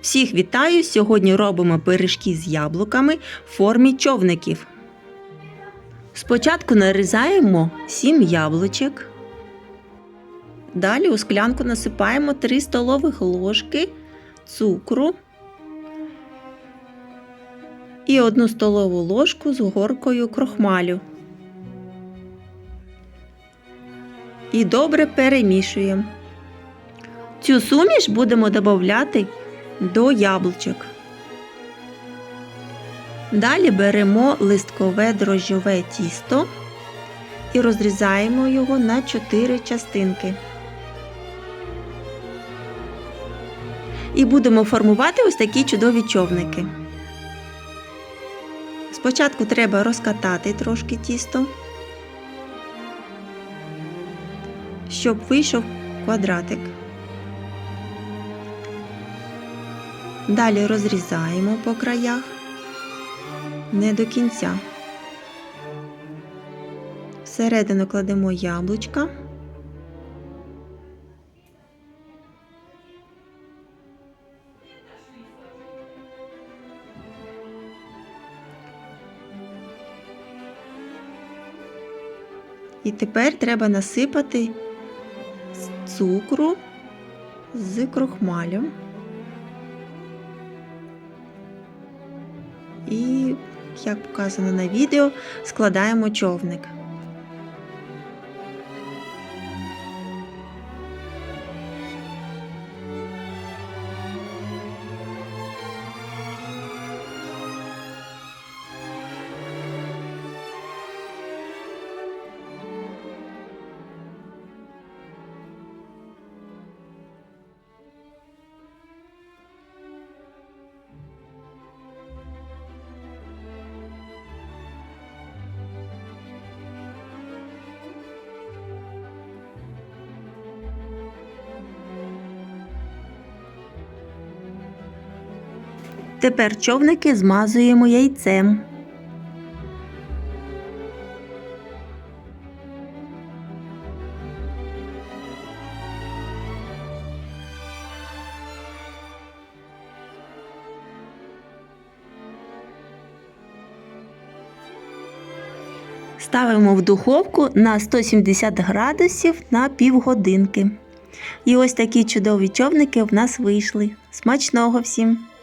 Всіх вітаю! Сьогодні робимо пиріжки з яблуками в формі човників. Спочатку нарізаємо 7 яблучок. Далі у склянку насипаємо 3 столових ложки цукру і 1 столову ложку з горкою крохмалю. І добре перемішуємо. Цю суміш будемо додати до яблучок. Далі беремо листкове дрожжове тісто і розрізаємо його на 4 частинки. І будемо формувати ось такі чудові човники. Спочатку треба розкатати трошки тісто, щоб вийшов квадратик. Далі розрізаємо по краях не до кінця. Всередину кладемо яблучка. І тепер треба насипати цукру з крохмалем. І, як показано на відео, складаємо човник. Тепер човники змазуємо яйцем. Ставимо в духовку на 170 градусів на півгодинки. І ось такі чудові човники в нас вийшли. Смачного всім!